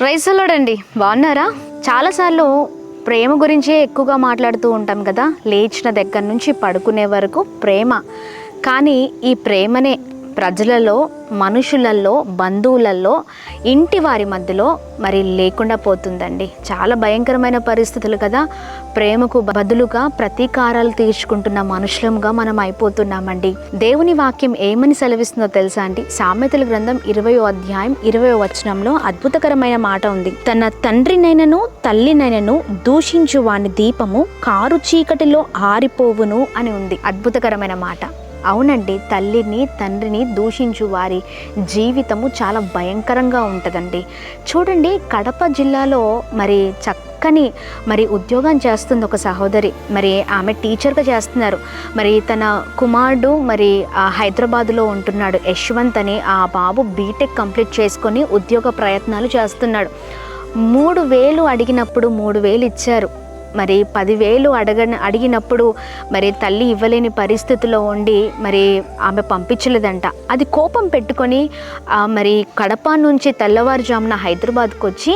రైసలోడండి బాగున్నారా? చాలాసార్లు ప్రేమ గురించే ఎక్కువగా మాట్లాడుతూ ఉంటాం కదా. లేచిన దగ్గర నుంచి పడుకునే వరకు ప్రేమ. కానీ ఈ ప్రేమనే ప్రజలలో మనుషులలో బంధువులలో ఇంటి వారి మధ్యలో మరి లేకుండా పోతుందండి. చాలా భయంకరమైన పరిస్థితులు కదా. ప్రేమకు బదులుగా ప్రతీకారాలు తీర్చుకుంటున్న మనుషులంగా మనం అయిపోతున్నామండి. దేవుని వాక్యం ఏమని సెలవిస్తుందో తెలుసా అండి? సామెతల గ్రంథం ఇరవయో అధ్యాయం ఇరవయో వచనంలో అద్భుతకరమైన మాట ఉంది. తన తండ్రినైనను తల్లినైనను దూషించు వాని దీపము కారు చీకటిలో ఆరిపోవును అని ఉంది. అద్భుతకరమైన మాట. అవునండి తల్లిని తండ్రిని దూషించు వారి జీవితము చాలా భయంకరంగా ఉంటుందండి. చూడండి కడప జిల్లాలో మరి చక్కని మరి ఉద్యోగం చేస్తుంది ఒక సహోదరి. మరి ఆమె టీచర్గా చేస్తున్నారు. మరి తన కుమారుడు మరి ఆ హైదరాబాద్లో ఉంటున్నాడు. యశ్వంత్ అని ఆ బాబు బీటెక్ కంప్లీట్ చేసుకొని ఉద్యోగ ప్రయత్నాలు చేస్తున్నాడు. మూడు వేలు అడిగినప్పుడు మూడు వేలు ఇచ్చారు. మరి పదివేలు అడగని అడిగినప్పుడు మరి తల్లి ఇవ్వలేని పరిస్థితిలో ఉండి మరి ఆమె పంపించలేదంట. అది కోపం పెట్టుకొని మరి కడప నుంచి తెల్లవారుజామున హైదరాబాద్కు వచ్చి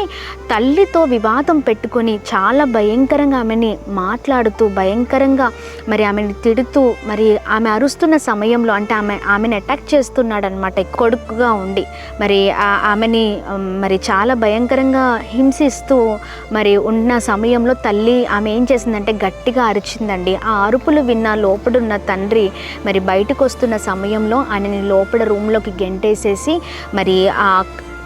తల్లితో వివాదం పెట్టుకొని చాలా భయంకరంగా ఆమెని మాట్లాడుతూ భయంకరంగా మరి ఆమెని తిడుతూ మరి ఆమె అరుస్తున్న సమయంలో అంటే ఆమె ఆమెను అటాక్ చేస్తున్నాడనమాట. కొడుకుగా ఉండి మరి ఆమెని మరి చాలా భయంకరంగా హింసిస్తూ మరి ఉన్న సమయంలో తల్లి ఆమె ఏం చేసిందంటే గట్టిగా అరిచిందండి. ఆ అరుపులు విన్న లోపడున్న తండ్రి మరి బయటకు వస్తున్న సమయంలో ఆయనని లోపల రూమ్లోకి గెంటేసేసి మరి ఆ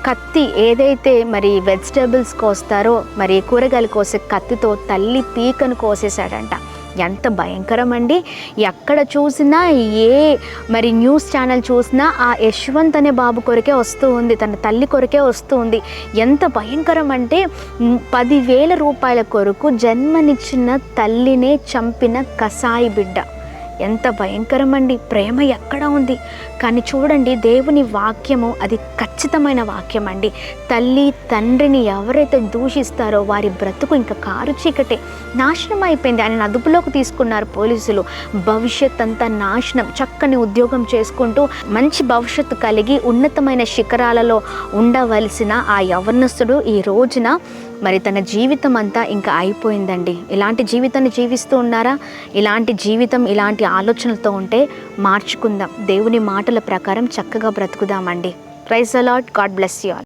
కత్తి ఏదైతే మరి వెజిటేబుల్స్ కోస్తారో మరి కూరగాయలు కోసే కత్తితో తల్లి పీకను కోసేశాడంట. ఎంత భయంకరం అండి ఎక్కడ చూసినా ఏ మరి న్యూస్ ఛానల్ చూసినా ఆ యశ్వంత్ అనే బాబు కొరకే వస్తూ ఉంది. తన తల్లి కొరకే వస్తూ ఉంది. ఎంత భయంకరం అంటే పదివేల రూపాయల కొరకు జన్మనిచ్చిన తల్లినే చంపిన కసాయి బిడ్డ. ఎంత భయంకరమండి. ప్రేమ ఎక్కడ ఉంది. కానీ చూడండి దేవుని వాక్యము అది ఖచ్చితమైన వాక్యం అండి తల్లి తండ్రిని ఎవరైతే దూషిస్తారో వారి బ్రతుకు ఇంకా కారు చీకటే. నాశనం అయిపోయింది. ఆయన అదుపులోకి తీసుకున్నారు పోలీసులు. భవిష్యత్ అంతా నాశనం. చక్కని ఉద్యోగం చేసుకుంటూ మంచి భవిష్యత్తు కలిగి ఉన్నతమైన శిఖరాలలో ఉండవలసిన ఆ యవనస్తుడు ఈ రోజున మరి తన జీవితం అంతా ఇంకా అయిపోయిందండి. ఇలాంటి జీవితాన్ని జీవిస్తూ ఉన్నారా? ఇలాంటి జీవితం ఇలాంటి ఆలోచనలతో ఉంటే మార్చుకుందాం. దేవుని మాటల ప్రకారం చక్కగా బ్రతుకుదామండి. Praise the Lord God bless you all